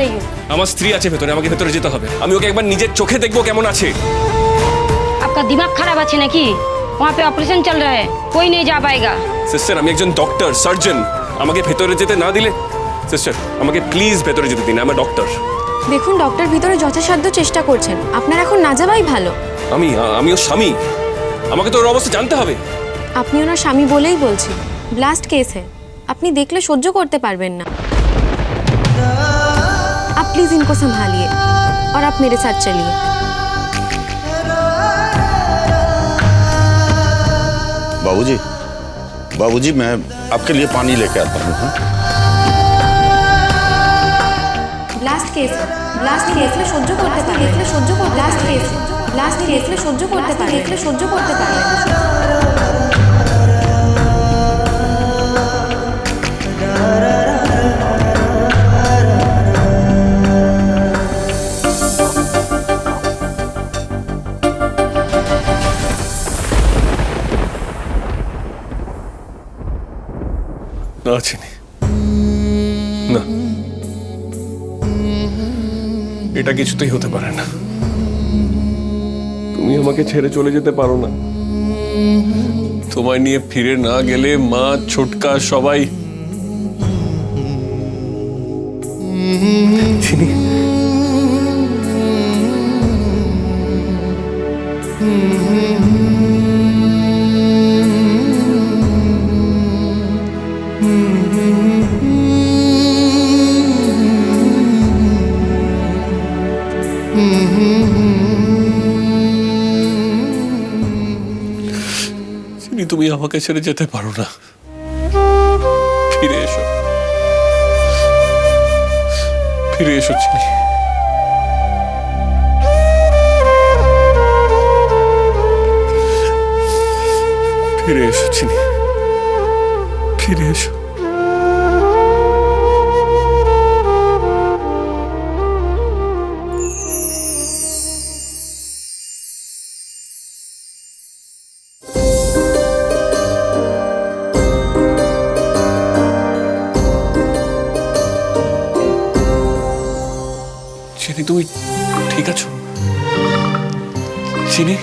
रही हूँ আমার স্ত্রী আছে ভেতরে আমাকে ভেতরে যেতে হবে আমি ওকে একবার নিজের চোখে দেখবো কেমন আছে आपका दिमाग खराब अच्छे ना कि वहाँ पे ऑपरेशन चल रहा है कोई नहीं जा पाएगा সিস্টার আমি একজন ডক্টর সার্জন আমাকে ভেতরে যেতে না দিলে সিস্টার আমাকে প্লিজ ভেতরে যেতে দিন আমার ডক্টর দেখুন ডক্টর ভিতরে যথাসাধ্য চেষ্টা করছেন আপনার এখন না যাওয়াই ভালো আমি আমি ওর স্বামী আমাকে তো ওর অবস্থা জানতে হবে আপনি ওনার স্বামী বলেই বলছি ব্লাস্ট কেস है আপনি দেখলে সহ্য করতে পারবেন না आप प्लीज इनको संभालिए और आप मेरे साथ चलिए बाबूजी बाबूजी मैं आपके लिए पानी लेके आता हूँ हाँ? ব্লাস্ট কেস ব্লাস্ট কেসলে সহ্য করতে পারবেন দেখলে সহ্য করতে ব্লাস্ট কেস ব্লাস্ট কেসলে সহ্য করতে পারবেন দেখলে সহ্য করতে পারবেন না না। এটা কিছুতেই হতে পারে না। তুমি আমাকে ছেড়ে চলে যেতে পারো না। তোমায় নিয়ে ফিরে না গেলে মা, ছোটকা সবাই। চিনি? চিনি তুমি আমাকে ছেড়ে যেতে পারো না। ফিরে এসো। ফিরে এসো, চিনি। ফিরে এসো, চিনি। ফিরে এসো। চিনি তুমি ঠিক আছো? চিনি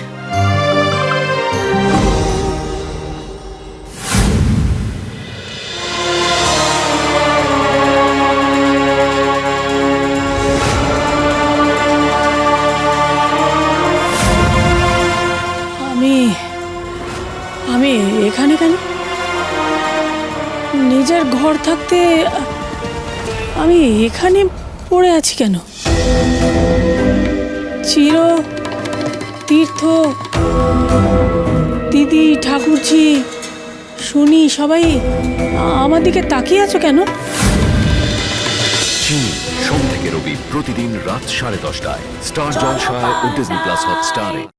আমি এখানে কেন? নিজের ঘর থাকতে আমি এখানে পড়ে আছি কেন? চির তীর্থ। দিদি, ঠাকুরজি, শুনি, সবাই, আমার দিকে তাকিয়ে আছো কেন? সোম থেকে রবি প্রতিদিন রাত সাড়ে দশটায়। স্টার জলসায় ও ডিজনি প্লাস হটস্টারে।